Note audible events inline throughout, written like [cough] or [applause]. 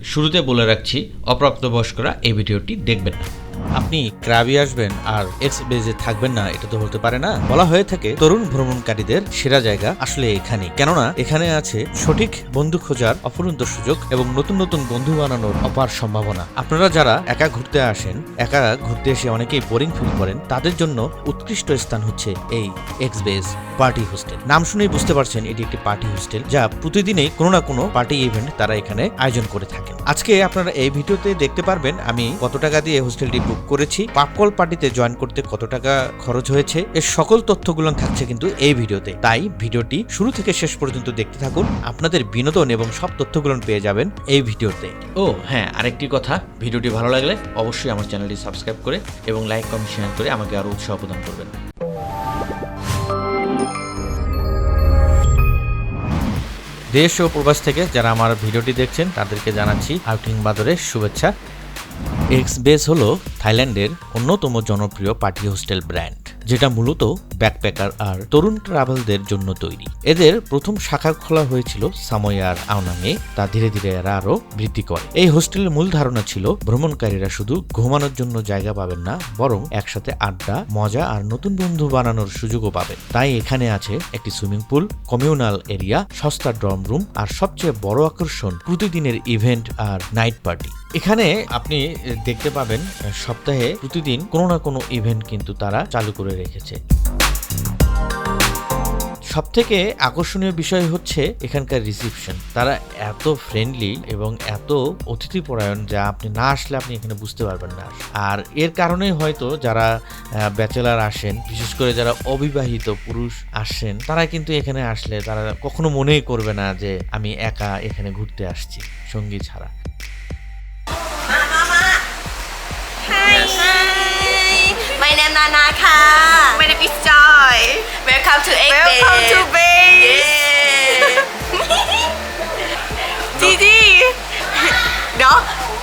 শুরুতে বলে রাখছি অপ্রাপ্তবয়স্করা এই ভিডিওটি দেখবেন না। আপনি ক্রাবি আসবেন আর এক্স বেজে থাকবেন না, এটা তো হতে পারে না। বলা হয়ে থাকে, তরুণ ভ্রমণকারীদের সেরা জায়গা আসলে এখানে। কেননা, এখানে আছে সঠিক বন্ধু খোঁজার অফুরন্ত সুযোগ এবং নতুন নতুন বন্ধু বানানোর অপার সম্ভাবনা। আপনারা যারা একা ঘুরতে আসেন, একা ঘুরতে এসে অনেকেই বোরিং ফিল করেন, তাদের জন্য উৎকৃষ্ট স্থান হচ্ছে এই এক্স বেজ পার্টি হোস্টেল নাম শুনেই বুঝতে পারছেন, এটি একটি পার্টি হোস্টেল যা প্রতিদিনই কোনো না কোনো পার্টি ইভেন্ট তারা এখানে আয়োজন করে থাকেন। আজকে আপনারা এই ভিডিওতে দেখতে পারবেন আমি কত টাকা দিয়ে হোস্টেলটি বুক করেছি। পাপকল পার্টিতে জয়েন করতে কত টাকা খরচ হয়েছে এর সকল তথ্যগুলো থাকছে কিন্তু এই ভিডিওতে। তাই ভিডিওটি শুরু থেকে শেষ পর্যন্ত দেখতে থাকুন আপনাদের বিনোদন এবং সব তথ্যগুলো পেয়ে যাবেন এই ভিডিওতে। ও হ্যাঁ আরেকটি কথা ভিডিওটি ভালো লাগলে অবশ্যই আমার চ্যানেলটি সাবস্ক্রাইব করে এবং লাইক কমেন্ট শেয়ার করে আমাকে আরও উৎসাহ প্রদান করবেন। দেশ ও প্রবাস থেকে যারা আমার ভিডিওটি দেখছেন তাদেরকে জানাচ্ছি আউটিং বাদরের শুভেচ্ছা। এক্স বেস হলো থাইল্যান্ডের অন্যতম জনপ্রিয় পার্টি হোস্টেল ব্র্যান্ড, যেটা মূলত ব্যাকপ্যাকার আর তরুণ ট্রাভেলদের জন্য তৈরি। এদের প্রথম শাখা খোলা হয়েছিল সাময়ার আওনামে, তা ধীরে ধীরে এরা আরও বৃদ্ধি করে। এই হোস্টেলের মূল ধারণা ছিল, ভ্রমণকারীরা শুধু ঘুমানোর জন্য জায়গা পাবেন না, বরং একসাথে আড্ডা, মজা আর নতুন বন্ধু বানানোর সুযোগও পাবেন। তাই এখানে আছে একটি সুইমিং পুল, কমিউনাল এরিয়া, সস্তা ড্রম রুম আর সবচেয়ে বড় আকর্ষণ প্রতিদিনের ইভেন্ট আর নাইট পার্টি। এখানে আপনি দেখতে পাবেন সপ্তাহে প্রতিদিন কোনো না কোনো ইভেন্ট কিন্তু তারা চালু করে রেখেছে। সব থেকে আকর্ষণীয় বিষয় হচ্ছে এখানকার রিসিপশন তারা এত ফ্রেন্ডলি এবং এত অতিথিপরায়ণ যা আপনি না আসলে আপনি এখানে বুঝতে পারবেন না। আর এর কারণেই হয়তো যারা ব্যাচেলার আসেন, বিশেষ করে যারা অবিবাহিত পুরুষ আসেন, তারা কিন্তু এখানে আসলে তারা কখনো মনেই করবে না যে আমি একা এখানে ঘুরতে আসছি সঙ্গী ছাড়া। My name Nana ค่ะ My name is Joy. Welcome to Egg Welcome to base. Gigi. [laughs] No,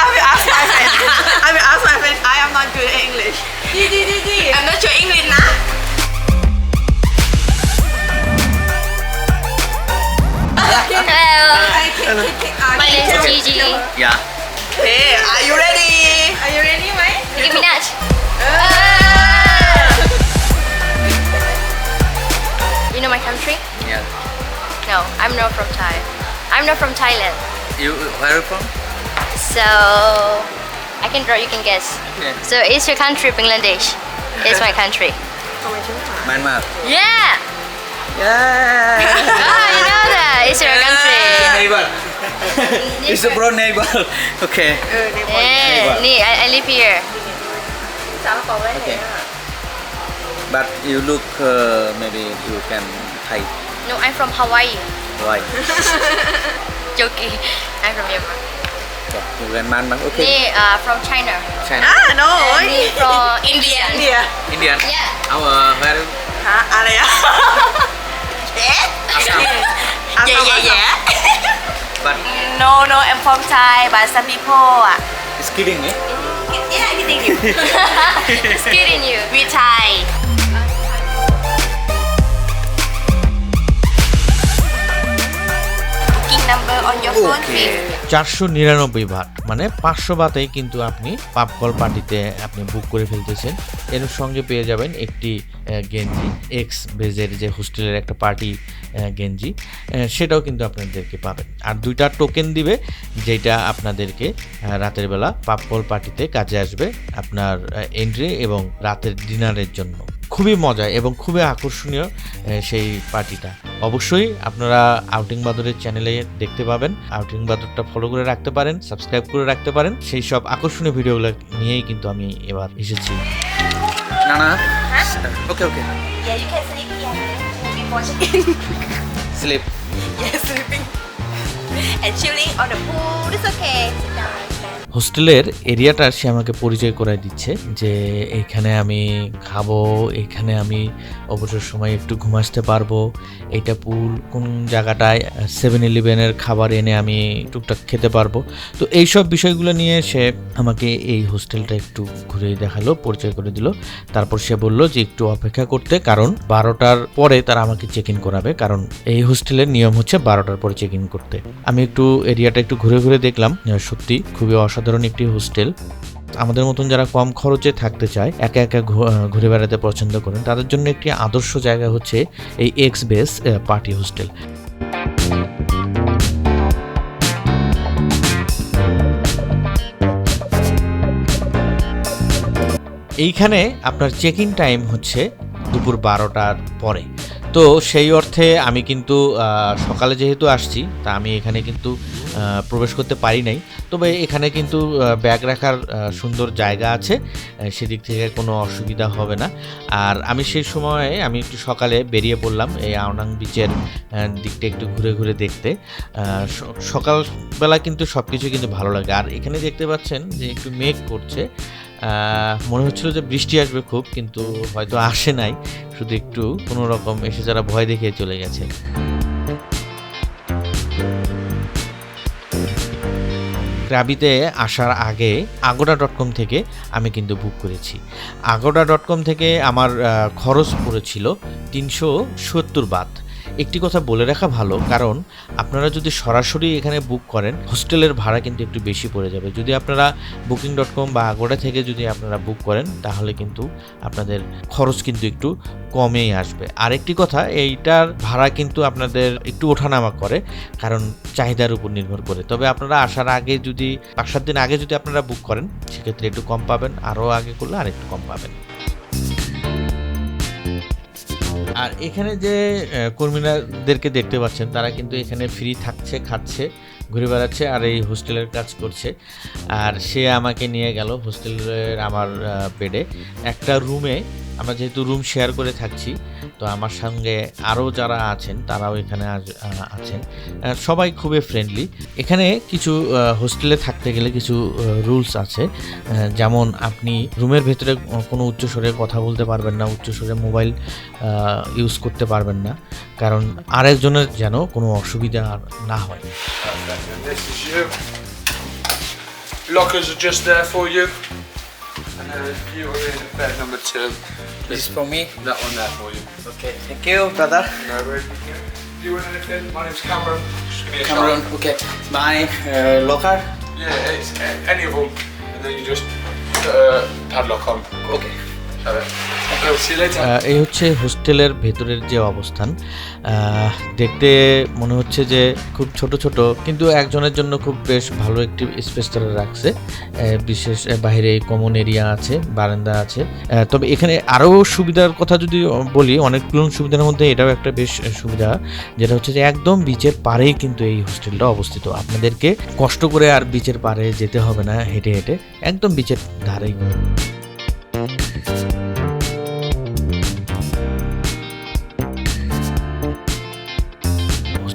I will ask my friend. I will ask my friend. I am not good at English. Gigi, No, I'm not from Thai. I'm not from Thailand. You where are you from? So I can draw. You can guess. Yeah. So it's your country, Bangladesh. It's my country. Myanmar. Yeah. Yeah. Oh, [laughs] you know that. It's your country. neighbor. [laughs] it's a bro neighbor. [laughs] okay. Yeah. Nee, I, I live here. Okay. But you look uh, maybe you can Thai. No, I'm from Hawaii. Hawaii. [laughs] Joking. I'm from Myanmar. Yeah, you Myanmar, man. Okay. Nee, uh, from China. China. Ah, no. And me from [laughs] India. India. Indian. Yeah. Our uh, where? Huh? Alaya. yeah. Assam. Yeah, yeah, [laughs] yeah. But no, no, I'm from Thai, but some people. Uh, it's kidding, me. Mm, yeah, kidding you. it's kidding you. We Thai. Number on your phone, Okay. please. চারশো নিরানব্বই but মানে পাঁচশো বাতেই কিন্তু আপনি পাপকল পার্টিতে আপনি বুক করে ফেলতেছেন এর সঙ্গে পেয়ে যাবেন একটি গেঞ্জি এক্স বেজের যে হোস্টেলের একটা পার্টি গেঞ্জি সেটাও কিন্তু আপনাদেরকে পাবেন আর দুইটা টোকেন দিবে যেটা আপনাদেরকে রাতের বেলা পাপকল পার্টিতে কাজে আসবে আপনার এন্ট্রি এবং রাতের ডিনারের জন্য খুবই মজা এবং খুবই আকর্ষণীয় সেই পার্টিটা অবশ্যই আপনারা আউটিং বাদরের চ্যানেলে দেখতে পাবেন আউটিং বাদরটা ফলো করে রাখতে পারেন সাবস্ক্রাইব করে রাখতে পারেন সেই সব আকর্ষণীয় ভিডিওগুলো নিয়েই কিন্তু আমি এবার এসেছি here. [laughs] Sleep. yeah, sleeping. And chilling on the pool. It's okay. Sit down. হোস্টেলের এরিয়াটা সে আমাকে পরিচয় করে দিচ্ছে যে এইখানে আমি খাব এইখানে আমি অবসর সময় একটু ঘুমাসতে পারব। এইটা পুল কোন জায়গাটায়? সেভেন ইলেভেনের খাবার এনে আমি টুকটাক খেতে পারব। তো এই সব বিষয়গুলো নিয়ে সে আমাকে এই হোস্টেলটা একটু ঘুরে দেখাল, পরিচয় করে দিল। তারপর সে বলল যে একটু অপেক্ষা করতে, কারণ বারোটার পরে তারা আমাকে চেক ইন করাবে, কারণ এই হোস্টেলের নিয়ম হচ্ছে বারোটার পরে চেক ইন করতে। আমি একটু এরিয়াটা একটু ঘুরে ঘুরে দেখলাম, সত্যি খুবই অসাধারণ একটি হোস্টেল। আমাদের মতন যারা কম খরচে থাকতে চায়, একা একা ঘুরে বেড়াতে পছন্দ করেন, তাদের জন্য একটি আদর্শ জায়গা হচ্ছে এই এক্স বেস পার্টি হোস্টেল। এইখানে আপনার চেক ইন টাইম হচ্ছে দুপুর বারোটার পরে। তো সেই অর্থে আমি কিন্তু সকালে যেহেতু আসছি, তা আমি এখানে কিন্তু প্রবেশ করতে পারি নাই। তবে এখানে কিন্তু ব্যাগ রাখার সুন্দর জায়গা আছে সেদিক থেকে কোনো অসুবিধা হবে না। আর আমি সেই সময়ে, আমি একটু সকালে বেরিয়ে পড়লাম এই আওনাং বিচের দিকটা একটু ঘুরে ঘুরে দেখতে। সকালবেলা কিন্তু সব কিছু কিন্তু ভালো লাগে। আর এখানে দেখতে পাচ্ছেন যে একটু মেঘ করছে মনে হচ্ছিল যে বৃষ্টি আসবে খুব, কিন্তু হয়তো আসে নাই। শুধু একটু কোনো রকম এসে যারা ভয় দেখিয়ে চলে গেছে। ক্রাবিতে আসার আগে আগোডা ডট কম থেকে আমি কিন্তু বুক করেছি। আগোডা ডট কম থেকে আমার খরচ পড়েছিল তিনশো সত্তর বাত। একটি কথা বলে রাখা ভালো, কারণ আপনারা যদি সরাসরি এখানে বুক করেন, হোস্টেলের ভাড়া কিন্তু একটু বেশি পড়ে যাবে। যদি আপনারা বুকিং ডট কম বা আগোডা থেকে যদি আপনারা বুক করেন, তাহলে কিন্তু আপনাদের খরচ কিন্তু একটু কমেই আসবে। আরেকটি কথা, এইটার ভাড়া কিন্তু আপনাদের একটু ওঠানামা করে, কারণ চাহিদার উপর নির্ভর করে। তবে আপনারা আসার আগে যদি, পাঁচ সাত দিন আগে যদি আপনারা বুক করেন, সেক্ষেত্রে একটু কম পাবেন, আরও আগে করলে আর একটু কম পাবেন। আর এখানে যে কর্মীরাদেরকে দেখতে পাচ্ছেন, তারা কিন্তু এখানে ফ্রি থাকছে, খাচ্ছে, ঘুরে বেড়াচ্ছে আর এই হোস্টেলের কাজ করছে। আর সে আমাকে নিয়ে গেল হোস্টেলের আমার বেডে একটা রুমে আমরা যেহেতু রুম শেয়ার করে থাকছি, তো আমার সঙ্গে আরও যারা আছেন, তারাও এখানে আছেন সবাই খুবই ফ্রেন্ডলি এখানে কিছু হোস্টেলে থাকতে গেলে কিছু রুলস আছে যেমন আপনি রুমের ভেতরে কোনো উচ্চস্বরে কথা বলতে পারবেন না উচ্চস্বরে মোবাইল ইউজ করতে পারবেন না কারণ আরেকজনের যেন কোনো অসুবিধা না হয়. Lockers are just there for you. And then you are in bed number two. This is for me. That one there for you. Okay, thank you, brother. No worries. Do you want anything? My name's Cameron. Just give me a Cameron, shout. okay. My uh, locker. Yeah, it's any of them. And then you just put a padlock on. Okay. এই হচ্ছে হোস্টেলের ভেতরের যে অবস্থান। দেখতে মনে হচ্ছে যে খুব ছোট ছোট, কিন্তু একজনের জন্য খুব বেশ ভালো একটি স্পেস তারা রাখছে। বিশেষ বাইরে কমন এরিয়া আছে, বারান্দা আছে। তবে এখানে আরও সুবিধার কথা যদি বলি অনেকগুলো সুবিধার মধ্যে এটাও একটা বেশ সুবিধা, যেটা হচ্ছে যে একদম বিচের পাড়েই কিন্তু এই হোস্টেলটা অবস্থিত। আপনাদেরকে কষ্ট করে আর বিচের পাড়ে যেতে হবে না, হেঁটে হেঁটে, একদম বিচের ধারেই।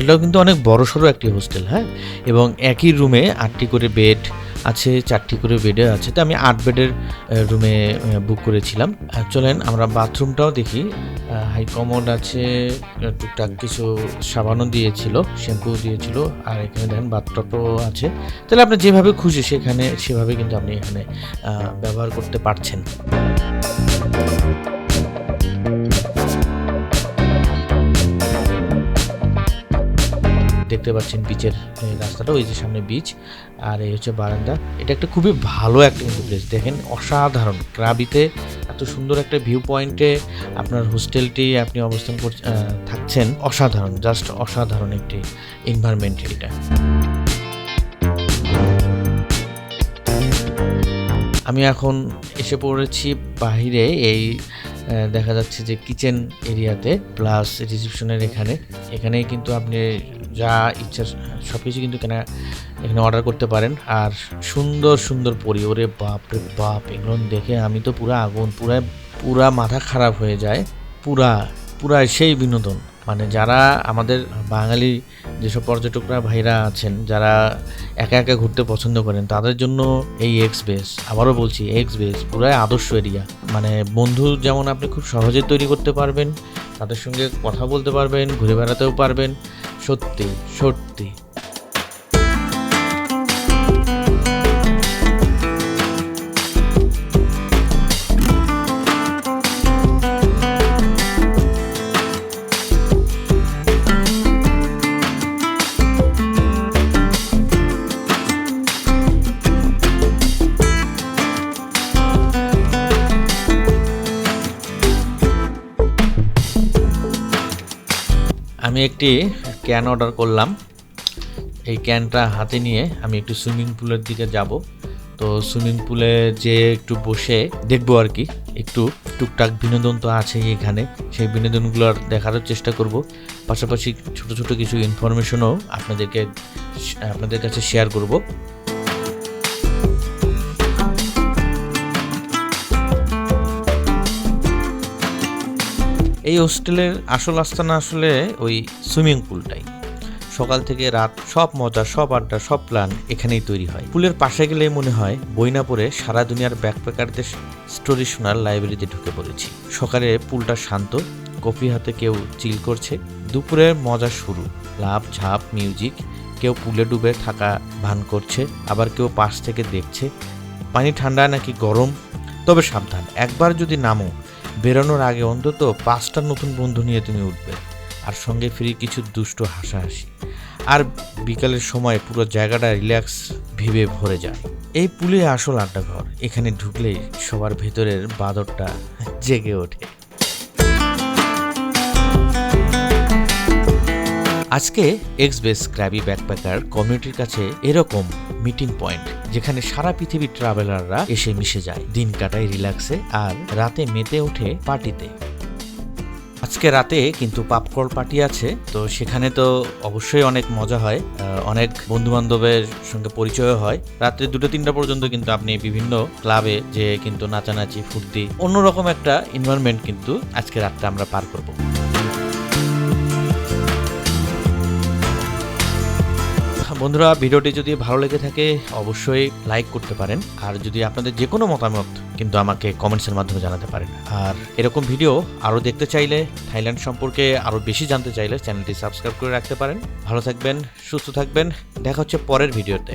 হোস্টেলটাও কিন্তু অনেক বড় সড়ো একটি হোস্টেল হ্যাঁ? এবং একই রুমে আটটি করে বেড আছে, চারটি করে বেডে আছে। তো আমি আট বেডের রুমে বুক করেছিলাম। চলেন আমরা বাথরুমটাও দেখি। হাই কমোড আছে টুকটাক কিছু সাবানও দিয়েছিল শ্যাম্পু দিয়েছিল, আর এখানে দেখেন বাথটপও আছে। তাহলে আপনি যেভাবে খুশি সেখানে, সেভাবে কিন্তু আপনি এখানে ব্যবহার করতে পারছেন। দেখতে পাচ্ছেন বিচের রাস্তাটা, ওই যে সামনে বিচ আর এই হচ্ছে বারান্দা। এটা একটা খুবই ভালো একটা কিন্তু প্লেস দেখেন অসাধারণ। ক্রাবিতে এত সুন্দর একটা ভিউ পয়েন্টে আপনার হোস্টেলটি আপনি অবস্থান থাকছেন। অসাধারণ জাস্ট অসাধারণ একটি এনভায়রনমেন্ট এটা। আমি এখন এসে পড়েছি বাহিরে এই দেখা যাচ্ছে যে কিচেন এরিয়াতে প্লাস রিসেপশনের এখানে। এখানে কিন্তু আপনি যা ইচ্ছা সব কিছু কিন্তু কেনা, এখানে অর্ডার করতে পারেন। আর সুন্দর সুন্দর পরি, ওরে বাপ রে বাপ, এগুলো দেখে আমি তো পুরো আগুন পুরা পুরা মাথা খারাপ হয়ে যায়। পুরা পুরা সেই বিনোদন। মানে যারা আমাদের বাঙালি যেসব পর্যটকরা ভাইরা আছেন, যারা একা একা ঘুরতে পছন্দ করেন, তাদের জন্য এই এক্স বেস আবারও বলছি এক্স বেস পুরাই আদর্শ এরিয়া। মানে বন্ধু যেমন আপনি খুব সহজে তৈরি করতে পারবেন, তাদের সঙ্গে কথা বলতে পারবেন, ঘুরে বেড়াতেও পারবেন। সত্যি সত্যি। আমি একটি ক্যান অর্ডার করলাম। এই ক্যানটা হাতে নিয়ে আমি একটু সুইমিং পুলের দিকে যাব। তো সুইমিং পুলে যে একটু বসে দেখব আর কি। একটু টুকটাক বিনোদন তো আছেই এখানে। সেই বিনোদনগুলো আর দেখারও চেষ্টা করব। পাশাপাশি ছোট ছোট কিছু ইনফরমেশনও আপনাদেরকে, আপনাদের কাছে শেয়ার করব। এই হোস্টেলের আসল আস্তানা আসলে ওই সুইমিং পুলটাই। সকাল থেকে রাত সব মজা, সব আড্ডা, সব প্ল্যান এখানেই তৈরি হয়। পুলের পাশে গেলে মনে হয় বই না সারা দুনিয়ার ব্যাকপ্যাকারদের স্টোরি শোনার লাইব্রেরিতে ঢুকে পড়েছি। সকালে পুলটা শান্ত, কফি হাতে কেউ চিল করছে দুপুরের মজা শুরু। লাভ ঝাপ, মিউজিক, কেউ পুলে ডুবে থাকা ভান করছে, আবার কেউ পাশ থেকে দেখছে, পানি ঠান্ডা নাকি গরম? তবে সাবধান, একবার যদি নামো বেরোনোর আগে অন্তত পাঁচটা নতুন বন্ধু নিয়ে তুমি উঠবে। আর সঙ্গে ফ্রি কিছু দুষ্ট হাসাহাসি। আর বিকালের সময় পুরো জায়গাটা রিল্যাক্স ভেবে ভরে যায়। এই পুলে আসল আড্ডাঘর। এখানে ঢুকলেই সবার ভেতরের বাদরটা জেগে ওঠে। আজকে এক্স বেস ক্র্যাবি ব্যাকপ্যাকার কমিউনিটির কাছে এরকম মিটিং পয়েন্ট, যেখানে সারা পৃথিবীর ট্রাভেলাররা এসে মিশে যায়। দিন কাটায় রিল্যাক্সে আর রাতে মেতে ওঠে পার্টিতে। আজকে রাতে কিন্তু পাপকল পার্টি আছে, তো সেখানে তো অবশ্যই অনেক মজা হয় অনেক বন্ধু বান্ধবের সঙ্গে পরিচয় হয়। রাত্রে দুটো তিনটা পর্যন্ত কিন্তু আপনি বিভিন্ন ক্লাবে যে কিন্তু নাচানাচি, ফুর্তি, অন্যরকম একটা এনভায়রনমেন্ট কিন্তু আজকে রাতটা আমরা পার করব। বন্ধুরা, ভিডিওটি যদি ভালো লেগে থাকে, অবশ্যই লাইক করতে পারেন। আর যদি আপনাদের যে কোনো মতামত কিন্তু আমাকে কমেন্টসের মাধ্যমে জানাতে পারেন। আর এরকম ভিডিও আরও দেখতে চাইলে থাইল্যান্ড সম্পর্কে আরও বেশি জানতে চাইলে চ্যানেলটি সাবস্ক্রাইব করে রাখতে পারেন। ভালো থাকবেন, সুস্থ থাকবেন। দেখা হচ্ছে পরের ভিডিওতে।